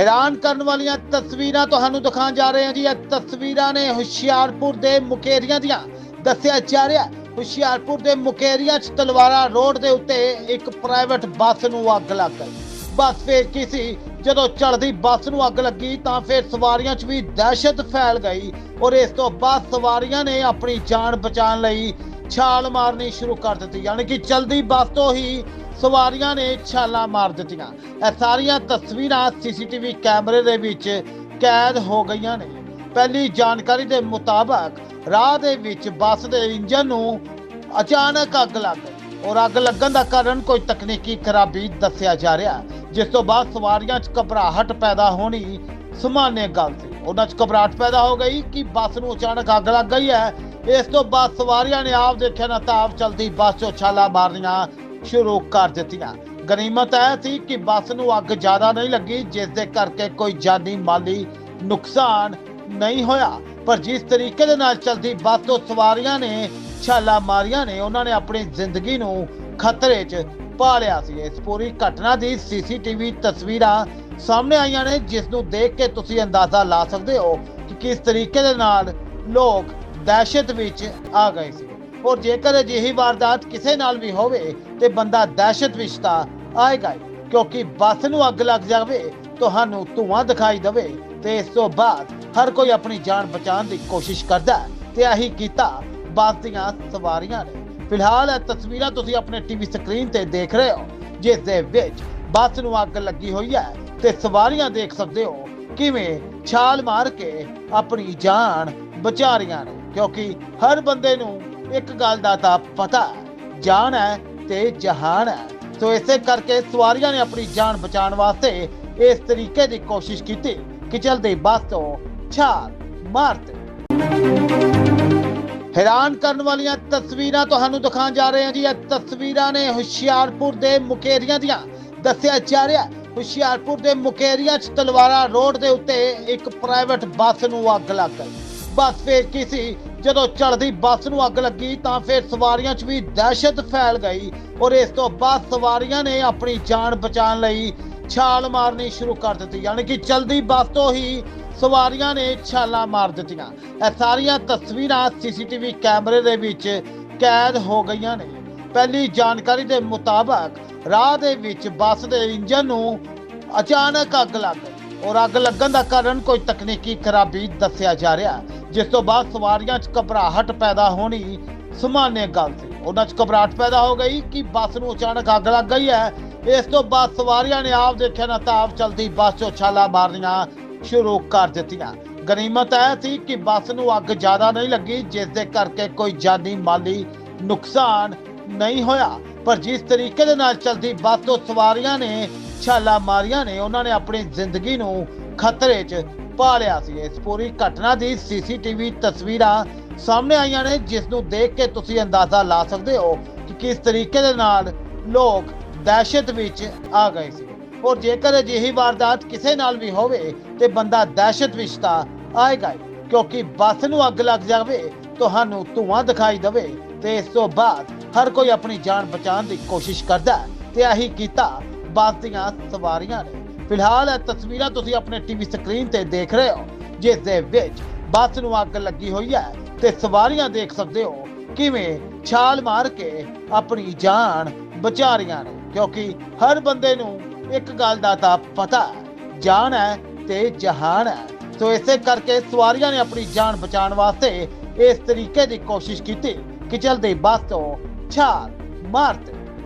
ਹੈਰਾਨ ਕਰਨ ਵਾਲੀਆਂ ਤਸਵੀਰਾਂ ਤੁਹਾਨੂੰ ਦਿਖਾਉਣ ਜਾ ਰਹੇ ਹਾਂ ਜੀ। ਇਹ ਤਸਵੀਰਾਂ ਨੇ ਹੁਸ਼ਿਆਰਪੁਰ ਦੇ ਮੁਕੇਰੀਆਂ ਦੀਆਂ। ਦੱਸਿਆ ਜਾ ਰਿਹਾ ਹੁਸ਼ਿਆਰਪੁਰ ਦੇ ਮੁਕੇਰੀਆਂ 'ਚ ਤਲਵਾਰਾ ਰੋਡ ਦੇ ਉੱਤੇ ਇੱਕ ਪ੍ਰਾਈਵੇਟ ਬੱਸ ਨੂੰ ਅੱਗ ਲੱਗ ਗਈ। ਬੱਸ ਫੇਰ ਕੀ ਸੀ? ਜਦੋਂ ਚੜਦੀ ਬੱਸ ਨੂੰ ਅੱਗ ਲੱਗੀ ਤਾਂ ਫਿਰ ਸਵਾਰੀਆਂ 'ਚ ਵੀ ਦਹਿਸ਼ਤ ਫੈਲ ਗਈ ਔਰ ਇਸ ਤੋਂ ਬਾਅਦ ਸਵਾਰੀਆਂ ਨੇ ਆਪਣੀ ਜਾਨ ਬਚਾਉਣ ਲਈ ਛਾਲ ਮਾਰਨੀ ਸ਼ੁਰੂ ਕਰ ਦਿੱਤੀ। ਯਾਨੀ ਕਿ ਚਲਦੀ ਬੱਸ ਤੋਂ ਹੀ ਸਵਾਰੀਆਂ ਨੇ ਛਾਲਾਂ ਮਾਰ ਦਿੱਤੀਆਂ। ਇਹ ਸਾਰੀਆਂ ਤਸਵੀਰਾਂ ਸੀਸੀਟੀਵੀ ਕੈਮਰੇ ਦੇ ਵਿੱਚ ਕੈਦ ਹੋ ਗਈਆਂ ਨੇ। ਪਹਿਲੀ ਜਾਣਕਾਰੀ ਦੇ ਮੁਤਾਬਕ ਰਾਹ ਦੇ ਵਿੱਚ ਬੱਸ ਦੇ ਇੰਜਨ ਨੂੰ ਅਚਾਨਕ ਅੱਗ ਲੱਗ ਗਈ। ਔਰ ਅੱਗ ਲੱਗਣ ਦਾ ਕਾਰਨ ਕੋਈ ਤਕਨੀਕੀ ਖਰਾਬੀ ਦੱਸਿਆ ਜਾ ਰਿਹਾ। ਜਿਸ ਤੋਂ ਬਾਅਦ ਸਵਾਰੀਆਂ 'ਚ ਘਬਰਾਹਟ ਪੈਦਾ ਹੋਣੀ ਸਮਾਨਯ ਗੱਲ ਸੀ। ਉਹਨਾਂ 'ਚ ਘਬਰਾਹਟ ਪੈਦਾ ਹੋ ਗਈ ਕਿ ਬੱਸ ਨੂੰ ਅਚਾਨਕ ਅੱਗ ਲੱਗ ਗਈ ਹੈ। ਇਸ ਤੋਂ ਬਾਅਦ ਸਵਾਰੀਆਂ ਨੇ ਆਪ ਦੇਖਿਆ ਨਾ ਤਾਂ ਆਪ ਚਲਦੀ ਬੱਸ 'ਚੋਂ ਛਾਲਾਂ ਮਾਰਨੀਆਂ ਸ਼ੁਰੂ ਕਰ ਦਿੱਤੀਆਂ। ਗਨੀਮਤ ਇਹ ਸੀ ਕਿ ਬੱਸ ਨੂੰ ਅੱਗ ਜ਼ਿਆਦਾ ਨਹੀਂ ਲੱਗੀ ਜਿਸ ਦੇ ਕਰਕੇ ਕੋਈ ਜਾਨੀ ਮਾਲੀ ਨੁਕਸਾਨ ਨਹੀਂ ਹੋਇਆ। ਪਰ ਜਿਸ ਤਰੀਕੇ ਦੇ ਨਾਲ ਚਲਦੀ ਬੱਸ ਤੋਂ ਸਵਾਰੀਆਂ ਨੇ ਛਾਲਾਂ ਮਾਰੀਆਂ ਨੇ, ਉਹਨਾਂ ਨੇ ਆਪਣੀ ਜ਼ਿੰਦਗੀ ਨੂੰ ਖਤਰੇ 'ਚ ਪਾ ਲਿਆ ਸੀ। ਇਸ ਪੂਰੀ ਘਟਨਾ ਦੀ ਸੀਸੀਟੀਵੀ ਤਸਵੀਰਾਂ ਸਾਹਮਣੇ ਆਈਆਂ ਨੇ ਜਿਸ ਨੂੰ ਦੇਖ ਕੇ ਤੁਸੀਂ ਅੰਦਾਜ਼ਾ ਲਾ ਸਕਦੇ ਹੋ ਕਿ ਕਿਸ ਤਰੀਕੇ ਦੇ ਨਾਲ ਲੋਕ ਦਹਿਸ਼ਤ ਵਿੱਚ ਆ ਗਏ ਸੀ। ਔਰ ਜੇਕਰ ਅਜਿਹੀ ਵਾਰਦਾਤ ਕਿਸੇ ਨਾਲ ਵੀ ਹੋਵੇ ਤੇ ਬੰਦਾ ਦਹਿਸ਼ਤ ਵਿੱਚ ਤਾਂ ਆਏਗਾ ਹੀ, ਕਿਉਂਕਿ ਬੱਸ ਨੂੰ ਅੱਗ ਲੱਗ ਜਾਵੇ, ਤੁਹਾਨੂੰ ਧੂਆਂ ਦਿਖਾਈ ਦੇਵੇ ਤੇ ਇਸ ਤੋਂ ਬਾਅਦ ਹਰ ਕੋਈ ਆਪਣੀ ਜਾਨ ਬਚਾਉਣ ਦੀ ਕੋਸ਼ਿਸ਼ ਕਰਦਾ ਤੇ ਇਹੀ ਕੀਤਾ ਬੱਸ ਦੀਆਂ ਸਵਾਰੀਆਂ ਨੇ। ਫਿਲਹਾਲ ਇਹ ਤਸਵੀਰਾਂ ਤੁਸੀਂ ਆਪਣੇ ਟੀਵੀ ਸਕਰੀਨ ਤੇ ਦੇਖ ਰਹੇ ਹੋ, ਜਿਸ ਦੇ ਵਿੱਚ ਬੱਸ ਨੂੰ ਅੱਗ ਲੱਗੀ ਹੋਈ ਹੈ ਤੇ ਸਵਾਰੀਆਂ ਦੇਖ ਸਕਦੇ ਹੋ ਕਿਵੇਂ ਛਾਲ ਮਾਰ ਕੇ ਆਪਣੀ ਜਾਨ ਬਚਾ ਰਹੀਆਂ ਨੇ, ਕਿਉਂਕਿ ਹਰ ਬੰਦੇ ਨੂੰ ਇੱਕ ਗੱਲ ਦਾ ਤਾਂ ਪਤਾ ਹੈ ਜਾਨ ਹੈ ਤੇ ਜਹਾਨ ਹੈ। ਸੋ ਇਸੇ ਕਰਕੇ ਸਵਾਰੀਆਂ ਨੇ ਆਪਣੀ ਜਾਨ ਬਚਾਉਣ ਵਾਸਤੇ ਇਸ ਤਰੀਕੇ ਦੀ ਕੋਸ਼ਿਸ਼ ਕੀਤੀ ਕਿ ਜਲਦੀ ਬੱਸ ਤੋਂ ਛਾਲ ਮਾਰਤੇ। ਹੈਰਾਨ ਕਰਨ ਵਾਲੀਆਂ ਤਸਵੀਰਾਂ ਤੁਹਾਨੂੰ ਦਿਖਾਉਣ ਜਾ ਰਹੇ ਹਾਂ ਜੀ। ਇਹ ਤਸਵੀਰਾਂ ਨੇ ਹੁਸ਼ਿਆਰਪੁਰ ਦੇ ਮੁਕੇਰੀਆਂ ਦੀਆਂ। ਦੱਸਿਆ ਜਾ ਰਿਹਾ ਹੁਸ਼ਿਆਰਪੁਰ ਦੇ ਮੁਕੇਰੀਆਂ 'ਚ ਤਲਵਾਰਾ ਰੋਡ ਦੇ ਉੱਤੇ ਇੱਕ ਪ੍ਰਾਈਵੇਟ ਬੱਸ ਨੂੰ ਅੱਗ ਲੱਗ ਗਈ। ਬੱਸ ਫੇਰ ਕੀ ਸੀ? ਜਦੋਂ ਚੜ੍ਹਦੀ ਬੱਸ ਨੂੰ ਅੱਗ ਲੱਗੀ ਤਾਂ ਫਿਰ ਸਵਾਰੀਆਂ 'ਚ ਵੀ ਦਹਿਸ਼ਤ ਫੈਲ ਗਈ ਔਰ ਇਸ ਤੋਂ ਬਾਅਦ ਸਵਾਰੀਆਂ ਨੇ ਆਪਣੀ ਜਾਨ ਬਚਾਉਣ ਲਈ ਛਾਲ ਮਾਰਨੀ ਸ਼ੁਰੂ ਕਰ ਦਿੱਤੀ। ਯਾਨੀ ਕਿ ਚਲਦੀ ਬੱਸ ਤੋਂ ਹੀ ਸਵਾਰੀਆਂ ਨੇ ਛਾਲਾਂ ਮਾਰ ਦਿੱਤੀਆਂ। ਇਹ ਸਾਰੀਆਂ ਤਸਵੀਰਾਂ ਸੀਸੀਟੀਵੀ ਕੈਮਰੇ ਦੇ ਵਿੱਚ ਕੈਦ ਹੋ ਗਈਆਂ ਨੇ। ਪਹਿਲੀ ਜਾਣਕਾਰੀ ਦੇ ਮੁਤਾਬਕ ਰਾਹ ਦੇ ਵਿੱਚ ਬੱਸ ਦੇ ਇੰਜਨ ਨੂੰ ਅਚਾਨਕ ਅੱਗ ਲੱਗ ਗਈ ਔਰ ਅੱਗ ਲੱਗਣ ਦਾ ਕਾਰਨ ਕੋਈ ਤਕਨੀਕੀ ਖਰਾਬੀ ਦੱਸਿਆ ਜਾ ਰਿਹਾ। ਹੈ, ਜਿਸ ਤੋਂ ਬਾਅਦ ਸਵਾਰੀਆਂ 'ਚ ਘਬਰਾਹਟ ਪੈਦਾ ਹੋਣੀ ਸਮਾਨਯ ਗੱਲ ਸੀ। ਉਹਨਾਂ 'ਚ ਘਬਰਾਹਟ ਪੈਦਾ ਹੋ ਗਈ ਕਿ ਬੱਸ ਨੂੰ ਅਚਾਨਕ ਅੱਗ ਲੱਗ ਗਈ ਹੈ। ਇਸ ਤੋਂ ਬਾਅਦ ਸਵਾਰੀਆਂ ਨੇ ਆਪ ਦੇਖਿਆ ਨਾ ਤਾਂ ਆਪ ਚਲਦੀ ਬੱਸ 'ਚੋਂ ਛਾਲਾ ਮਾਰਨੀਆਂ ਸ਼ੁਰੂ ਕਰ ਦਿੱਤੀਆਂ। ਗਨੀਮਤ ਇਹ ਸੀ ਕਿ ਬੱਸ ਨੂੰ ਅੱਗ ਜ਼ਿਆਦਾ ਨਹੀਂ ਲੱਗੀ, ਜਿਸ ਦੇ ਕਰਕੇ ਕੋਈ ਜਾਨੀ ਮਾਲੀ ਨੁਕਸਾਨ ਨਹੀਂ ਹੋਇਆ। ਪਰ ਜਿਸ ਤਰੀਕੇ ਦੇ ਨਾਲ ਚਲਦੀ ਬੱਸ ਤੋਂ ਸਵਾਰੀਆਂ ਨੇ ਛਾਲਾਂ ਮਾਰੀਆਂ ਨੇ, ਉਹਨਾਂ ਨੇ ਆਪਣੀ ਜ਼ਿੰਦਗੀ ਨੂੰ ਖਤਰੇ 'ਚ ਪਾ ਲਿਆ ਸੀ। ਇਸ ਪੂਰੀ ਘਟਨਾ ਦੀ ਸੀਸੀਟੀਵੀ ਤਸਵੀਰਾਂ ਸਾਹਮਣੇ ਆਈਆਂ ਨੇ ਜਿਸ ਨੂੰ ਦੇਖ ਕੇ ਤੁਸੀਂ ਅੰਦਾਜ਼ਾ ਲਾ ਸਕਦੇ ਹੋ ਕਿ ਕਿਸ ਤਰੀਕੇ ਦੇ ਨਾਲ ਲੋਕ ਦਹਿਸ਼ਤ ਵਿੱਚ ਆ ਗਏ ਸੀ। ਔਰ ਜੇਕਰ ਅਜਿਹੀ ਵਾਰਦਾਤ ਕਿਸੇ ਨਾਲ ਵੀ ਹੋਵੇ ਤੇ ਬੰਦਾ ਦਹਿਸ਼ਤ ਵਿੱਚ ਤਾਂ ਆਏਗਾ ਹੀ, ਕਿਉਂਕਿ ਬੱਸ ਨੂੰ ਅੱਗ ਲੱਗ ਜਾਵੇ, ਤੁਹਾਨੂੰ ਧੂਆਂ ਦਿਖਾਈ ਦੇਵੇ ਤੇ ਇਸ ਤੋਂ ਬਾਅਦ ਹਰ ਕੋਈ ਆਪਣੀ ਜਾਨ ਬਚਾਉਣ ਦੀ ਕੋਸ਼ਿਸ਼ ਕਰਦਾ ਤੇ ਇਹੀ ਕੀਤਾ ਬੱਸ ਦੀਆਂ ਸਵਾਰੀਆਂ ਨੇ। ਫਿਲਹਾਲ ਇਹ ਤਸਵੀਰਾਂ ਤੁਸੀਂ ਆਪਣੇ ਟੀਵੀ ਸਕਰੀਨ ਤੇ ਦੇਖ ਰਹੇ ਹੋ, ਜਿਸ ਦੇ ਵਿੱਚ ਬੱਸ ਨੂੰ ਅੱਗ ਲੱਗੀ ਹੋਈ ਹੈ ਤੇ ਸਵਾਰੀਆਂ ਦੇਖ ਸਕਦੇ ਹੋ ਕਿਵੇਂ ਛਾਲ ਮਾਰ ਕੇ ਆਪਣੀ ਜਾਨ ਬਚਾ ਰਹੀਆਂ ਨੇ। ਕਿਉਂਕਿ ਹਰ ਬੰਦੇ ਨੂੰ ਇੱਕ ਗੱਲ ਦਾ ਤਾਂ ਪਤਾ ਹੈ, ਜਾਨ ਹੈ ਤੇ ਜਹਾਨ ਹੈ। ਸੋ ਇਸੇ ਕਰਕੇ ਸਵਾਰੀਆਂ ਨੇ ਆਪਣੀ ਜਾਨ ਬਚਾਉਣ ਵਾਸਤੇ ਇਸ ਤਰੀਕੇ ਦੀ ਕੋਸ਼ਿਸ਼ ਕੀਤੀ ਕਿ ਜਲਦੀ ਬੱਸ ਤੋਂ ਛਾਲ ਮਾਰਤੇ।